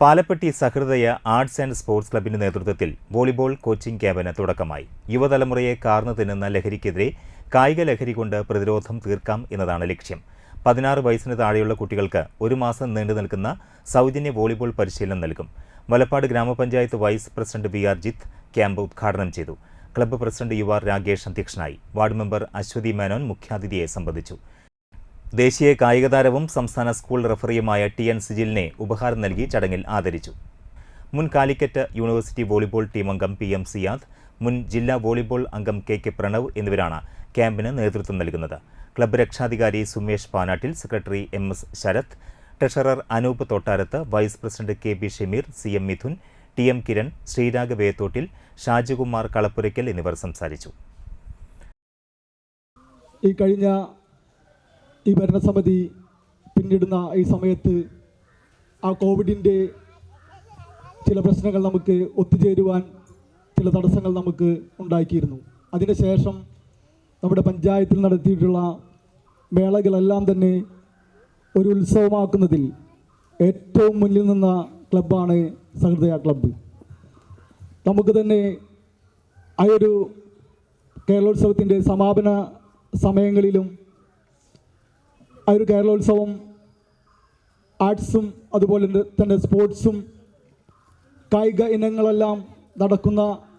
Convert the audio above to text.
Palappetty Sahrudaya arts and sports ക്ലബിന്റെ നേതൃത്വത്തിൽ volleyball coaching ക്യാമ്പിന് തുടക്കമായി. യുവതലമുറയെ കാർന്നു തിന്നുന്ന ലഹരിക്കെതിരെ കായിക ലഹരി കൊണ്ട് പ്രതിരോധം തീർക്കാം എന്നതാണ് ലക്ഷ്യം. പതിനാറ് വയസ്സിന് താഴെയുള്ള കുട്ടികൾക്ക് ഒരു മാസം നീണ്ടു നിൽക്കുന്ന സൗജന്യ വോളിബോൾ പരിശീലനം നൽകും. മലപ്പാട് ഗ്രാമപഞ്ചായത്ത് vice president V R Jith camp ഉദ്ഘാടനം ചെയ്തു. Club president U R Ragesh അധ്യക്ഷനായി. വാർഡ് മെമ്പർ അശ്വതി മേനോൻ മുഖ്യാതിഥിയെ സംബന്ധിച്ചു. ദേശീയ കായിക താരവും സംസ്ഥാന സ്കൂൾ റഫറിയുമായ ടി എൻ സിജിലിനെ ഉപഹാരം നൽകി ചടങ്ങിൽ ആദരിച്ചു. മുൻ കാലിക്കറ്റ് യൂണിവേഴ്സിറ്റി വോളിബോൾ ടീം അംഗം പി എം സിയാദ് മുൻ ജില്ലാ വോളിബോൾ അംഗം കെ കെ പ്രണവ് എന്നിവരാണ് ക്യാമ്പിന് നേതൃത്വം നൽകുന്നത്. ക്ലബ്ബ് രക്ഷാധികാരി Sumesh Panattil secretary M S Sarath treasurer Anoop Thottarath vice president K B Shameer C M Mithun T M Kiran Sreerag Vethottil Shajikumar Kalappurakkal എന്നിവർ സംസാരിച്ചു. ഈ കഴിഞ്ഞ ഈ ഭരണസമിതി പിന്നിടുന്ന ഈ സമയത്ത് ആ കോവിഡിന്റെ ചില പ്രശ്നങ്ങൾ നമുക്ക് ഒത്തുചേരുവാൻ ചില തടസ്സങ്ങൾ നമുക്ക് ഉണ്ടാക്കിയിരുന്നു. അതിനുശേഷം നമ്മുടെ പഞ്ചായത്തിൽ നടത്തിയിട്ടുള്ള മേളകളെല്ലാം തന്നെ ഒരു ഉത്സവമാക്കുന്നതിൽ ഏറ്റവും മുന്നിൽ നിന്ന ക്ലബ്ബാണ് സഹൃദയ ക്ലബ്ബ്. നമുക്ക് തന്നെ ആ ഒരു കേരളോത്സവത്തിന്റെ സമാപന സമയങ്ങളിലും ആ ഒരു കേരളോത്സവം ആർട്സും അതുപോലെ തന്നെ സ്പോർട്സും കായിക ഇനങ്ങളെല്ലാം നടക്കുന്ന